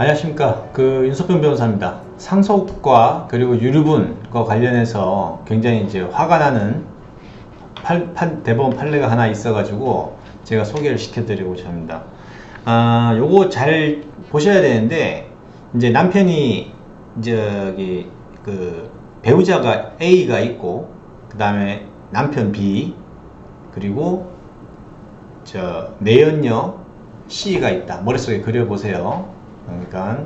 안녕하십니까 그 윤석병 변호사입니다 상속과 그리고 유류분과 관련해서 굉장히 이제 화가 나는 팔, 판, 대법원 판례가 하나 있어 가지고 제가 소개를 시켜 드리고자 합니다 아 요거 잘 보셔야 되는데 이제 남편이 저기 그 배우자가 A가 있고 그 다음에 남편 B 그리고 저 내연녀 C가 있다. 머릿속에 그려보세요. 그러니까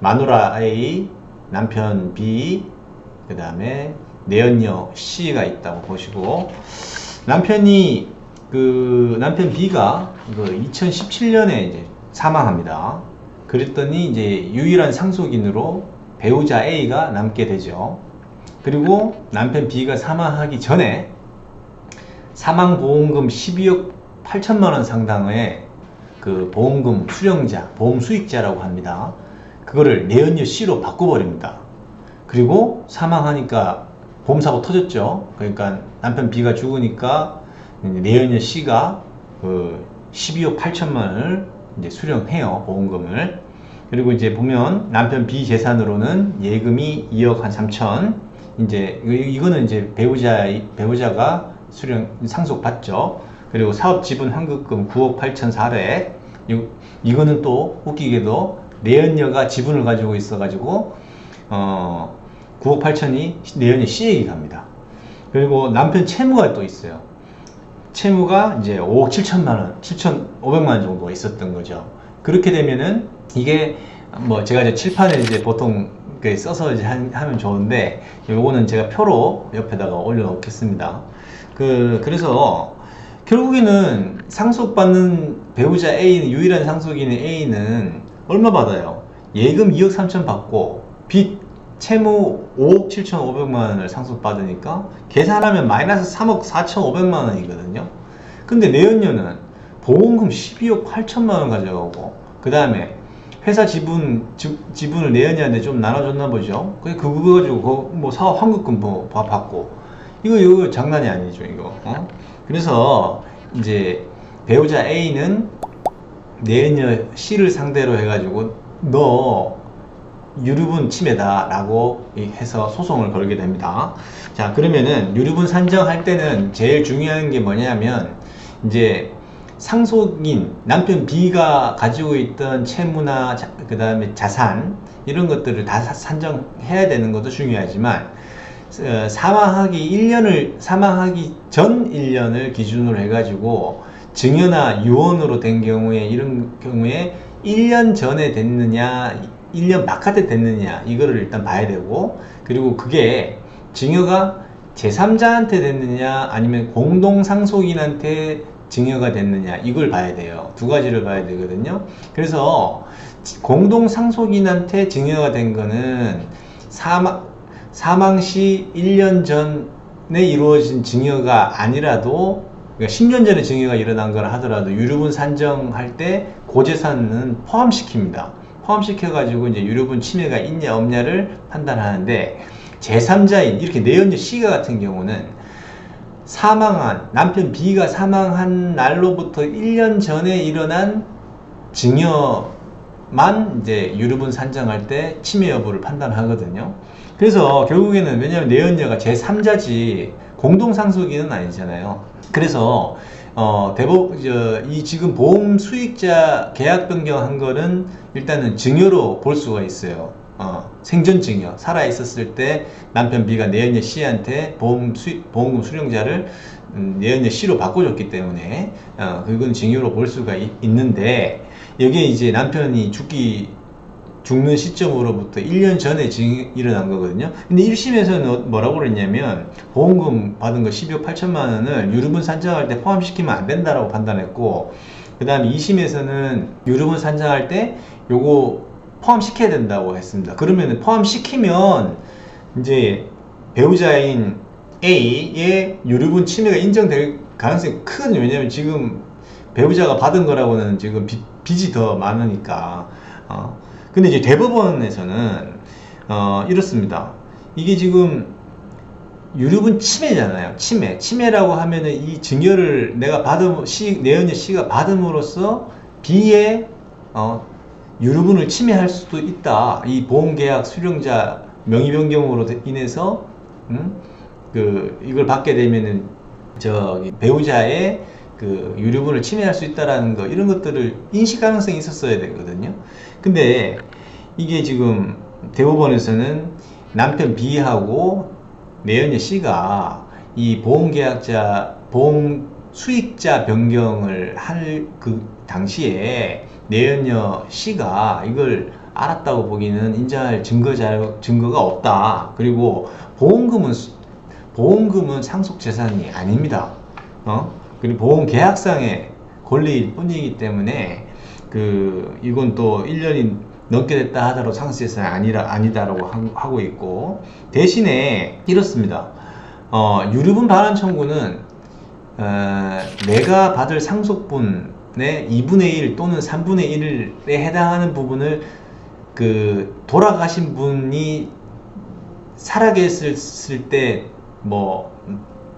마누라 A, 남편 B, 그 다음에 내연녀 C가 있다고 보시고 남편이 그 남편 B가 그 2017년에 이제 사망합니다. 그랬더니 이제 유일한 상속인으로 배우자 A가 남게 되죠. 그리고 남편 B가 사망하기 전에 사망보험금 12억 8천만 원 상당의 그 보험금 수령자, 보험 수익자라고 합니다. 그거를 내연녀 C로 바꿔버립니다. 그리고 사망하니까 보험사고 터졌죠. 그러니까 남편 B가 죽으니까 내연녀 C가 그 12억 8천만 원을 이제 수령해요. 보험금을. 그리고 이제 보면 남편 B 재산으로는 예금이 2억 한 3천. 이제 이- 이거는 이제 배우자 배우자가 수령 상속 받죠. 그리고 사업 지분 환급금 9억 8천 4백. 이거는 또 웃기게도 내연녀가 지분을 가지고 있어가지고 어 9억 8천이 내연녀 C에게 갑니다. 그리고 남편 채무가 또 있어요. 채무가 이제 5억 7천만 원, 7,500만 원 정도가 있었던 거죠. 그렇게 되면은 이게 뭐 제가 이제 칠판에 이제 보통 써서 이제 한- 하면 좋은데 요거는 제가 표로 옆에다가 올려 놓겠습니다. 그 그래서 결국에는 상속받는 배우자 A 유일한 상속인인 A는 얼마 받아요? 예금 2억 3천 받고 빚 채무 5억 7천5백만 원을 상속받으니까 계산하면 마이너스 3억 4천 5백만 원이거든요. 근데 내연녀는 보험금 12억 8천만 원 가져가고 그 다음에 회사 지분 지, 지분을 내연녀한테 좀 나눠줬나 보죠. 그게 그거 가지고 뭐 사업 환급금 뭐 바- 받고 이거 이거 장난이 아니죠 이거. 어? 그래서 이제 배우자 A는 내연녀 C를 상대로 해가지고 너 유류분 침해다 라고 해서 소송을 걸게 됩니다. 자 그러면은 유류분 산정할 때는 제일 중요한 게 뭐냐면 이제 상속인 남편 B가 가지고 있던 채무나 그 다음에 자산 이런 것들을 다 사- 산정해야 되는 것도 중요하지만 어, 사망하기 1년을 사망하기 전 1년을 기준으로 해가지고 증여나 유언으로 된 경우에 이런 경우에 1년 전에 됐느냐 1년 바깥에 됐느냐 이거를 일단 봐야 되고 그리고 그게 증여가 제3자한테 됐느냐 아니면 공동상속인한테 증여가 됐느냐 이걸 봐야 돼요. 두 가지를 봐야 되거든요. 그래서 공동상속인한테 증여가 된 거는 사망 사망 시 1년 전에 이루어진 증여가 아니라도 그러니까 10년 전에 증여가 일어난 거라 하더라도 유류분 산정할 때 고재산은 포함시킵니다. 포함시켜 가지고 이제 유류분 침해가 있냐 없냐를 판단하는데 제3자인 이렇게 내연녀 C가 같은 경우는 사망한 남편 B가 사망한 날로부터 1년 전에 일어난 증여 만 이제 유류분 산정할 때 침해 여부를 판단하거든요. 그래서 결국에는 왜냐하면 내연녀가 제3자지 공동상속인은 아니잖아요. 그래서 어, 대법, 저, 이 지금 보험 수익자 계약 변경한 거는 일단은 증여로 볼 수가 있어요. 어, 증여. 살아 있었을 때 남편 B가 내연녀 C한테 보험 수익, 보험금 수령자를 음, 내연녀 C로 바꿔줬기 때문에, 어, 그건 증여로 볼 수가 있, 있는데, 여기에 이제 남편이 죽기, 죽는 시점으로부터 1년 전에 증, 일어난 거거든요. 근데 1심에서는 뭐라고 그랬냐면, 보험금 받은 거 12억 8천만 원을 유류분 산정할 때 포함시키면 안 된다라고 판단했고, 그 다음에 2심에서는 유류분 산정할 때 요거 포함시켜야 된다고 했습니다. 그러면 포함시키면 이제 배우자인 A의 유류분 침해가 인정될 가능성이 크거든요. 왜냐면 지금 배우자가 받은 거라고는 지금 빚, 빚이 더 많으니까. 어. 근데 이제 대법원에서는 어, 이렇습니다. 이게 지금 유류분 침해잖아요. 침해. 침해라고 하면은 이 증여를 내가 받음, 시, 내연녀 씨가 받음으로써 B의 어, 유류분을 침해할 수도 있다. 이 보험계약 수령자 명의 변경으로 인해서 음? 그 이걸 받게 되면은 저 배우자의 그 유류분을 침해할 수 있다라는 거 이런 것들을 인식 가능성이 있었어야 되거든요. 근데 이게 지금 대법원에서는 남편 B하고 내연녀 C가 이 보험계약자 보험 수익자 변경을 할 그 당시에 내연녀 C가 이걸 알았다고 보기는 인정할 증거 자료 증거가 없다. 그리고 보험금은 수- 보험금은 상속 재산이 아닙니다. 어? 그리고 보험 계약상의 권리일 뿐이기 때문에 그 이건 또 1년이 넘게 됐다 하더라도 상속 재산이 아니라 아니다라고 하- 하고 있고 대신에 이렇습니다. 어, 유류분 반환 청구는 어, 내가 받을 상속분 의 2분의 1 또는 3분의 1에 해당하는 부분을 그 돌아가신 분이 살아계셨을 때 뭐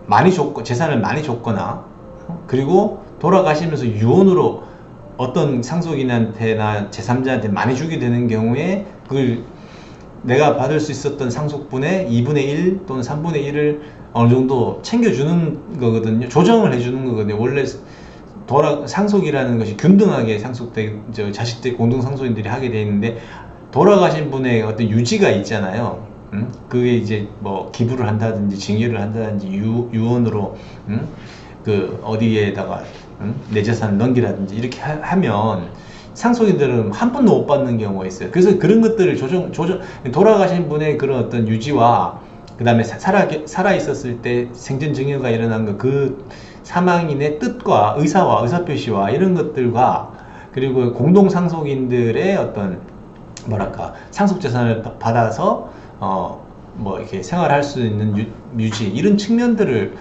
많이 줬고 재산을 많이 줬거나 어? 그리고 돌아가시면서 유언으로 어떤 상속인한테나 제3자한테 많이 주게 되는 경우에 그걸 내가 받을 수 있었던 상속분의 2분의 1 또는 3분의 1을 어느 정도 챙겨주는 거거든요. 조정을 해주는 거거든요. 원래 돌아 상속이라는 것이 균등하게 상속돼 저 자식들 공동 상속인들이 하게 돼 있는데 돌아가신 분의 어떤 유지가 있잖아요. 음? 그게 이제 뭐 기부를 한다든지 징여를 한다든지 유, 유언으로 음? 그 어디에다가 음? 내 재산을 넘기라든지 이렇게 하, 면 상속인들은 한 푼도 못 받는 경우가 있어요. 그래서 그런 것들을 조정 조정 돌아가신 분의 그런 어떤 유지와 그 다음에 살아 살아 있었을 때 생전 증여가 일어난 거그 사망인의 뜻과 의사와 의사 표시와 이런 것들과 그리고 공동 상속인들의 어떤 뭐랄까 상속 재산을 바- 받아서 어 뭐 이렇게 생활할 수 있는 유, 유지 이런 측면들을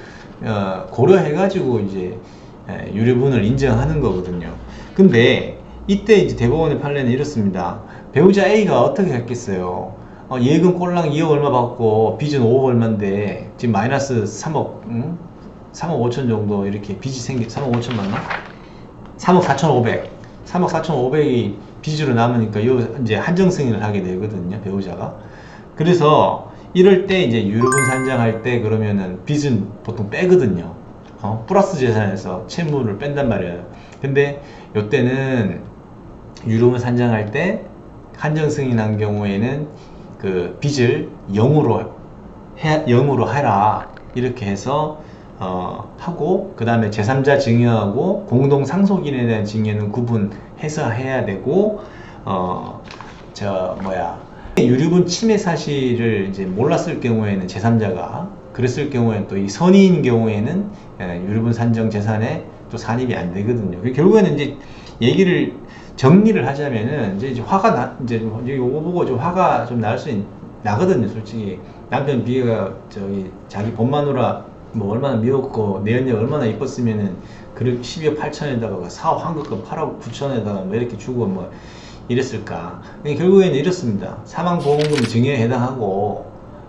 어, 고려해 가지고 이제 에, 유류분을 인정하는 거거든요. 근데 이때 이제 대법원의 판례는 이렇습니다. 배우자 A가 어떻게 했겠어요? 어, 예금 꼴랑 2억 얼마 받고 빚은 5억 얼마인데 지금 마이너스 3억, 응? 3억 5천 정도 이렇게 빚이 생기, 3억 5천 맞나? 3억 4천 5백. 3억 4천 5백이 빚으로 남으니까 요 이제 한정 승인을 하게 되거든요, 배우자가. 그래서 이럴 때 이제 유류분 산정할 때 그러면은 빚은 보통 빼거든요. 어? 플러스 재산에서 채무를 뺀단 말이에요. 근데 요때는 유류분 산정할 때 한정 승인한 경우에는 그 빚을 0으로 해, 0으로 해라. 이렇게 해서 어, 하고 그 다음에 제3자 증여하고 공동 상속인에 대한 증여는 구분해서 해야 되고 어, 저 뭐야 유류분 침해 사실을 이제 몰랐을 경우에는 제3자가 그랬을 경우에는 또 이 선의인 경우에는 예, 유류분 산정 재산에 또 산입이 안 되거든요. 그 결국에는 이제 얘기를 정리를 하자면은 이제, 이제 화가 나 이제 요거 보고 좀 화가 좀 날 수 나거든요, 솔직히 남편 비가 저기 자기 본 마누라 뭐 얼마나 미웠고 내연녀 얼마나 이뻤으면은 그 12억 8천에다가 사업 한급금 8억 9천에다가 뭐 이렇게 주고 뭐 이랬을까? 결국에는 이렇습니다. 사망보험금 증여에 해당하고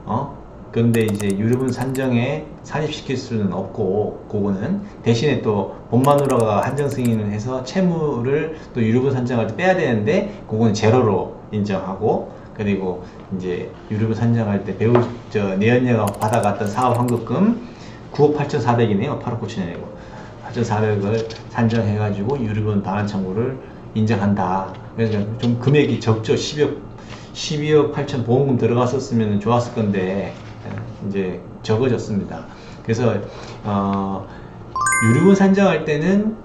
어 그런데 이제 유류분 산정에 산입시킬 수는 없고 그거는 대신에 또 본마누라가 한정 승인을 해서 채무를 또 유류분 산정할 때 빼야 되는데 그거는 제로로 인정하고 그리고 이제 유류분 산정할 때 배우 저 내연녀가 받아갔던 사업 환급금 9억 8,400이네요. 8억 9천이고 8,400을 산정해가지고 유류분 반환 청구를 인정한다. 그래서 좀 금액이 적죠. 12억 12억 8천 보험금 들어갔었으면 좋았을 건데 예, 이제 적어졌습니다. 그래서 어, 유류분 산정할 때는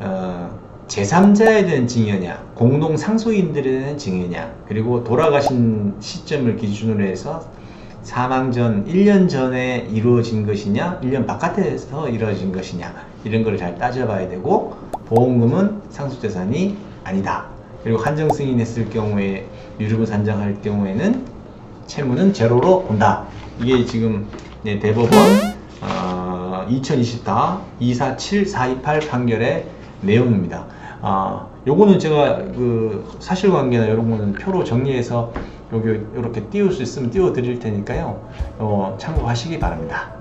어, 제3자에 대한 증여냐, 공동 상속인들에 대한 증여냐, 그리고 돌아가신 시점을 기준으로 해서 사망 전 1년 전에 이루어진 것이냐, 1년 바깥에서 이루어진 것이냐, 이런 걸 잘 따져봐야 되고, 보험금은 상속재산이 아니다. 그리고 한정 승인했을 경우에 유류분 산정할 경우에는 채무는 제로로 본다. 이게 지금 네, 대법원 어, 2024 247428 판결의 내용입니다. 아, 요거는 제가 그 사실관계나 이런 거는 표로 정리해서 여기 이렇게 띄울 수 있으면 띄워 드릴 테니까요. 어, 참고하시기 바랍니다.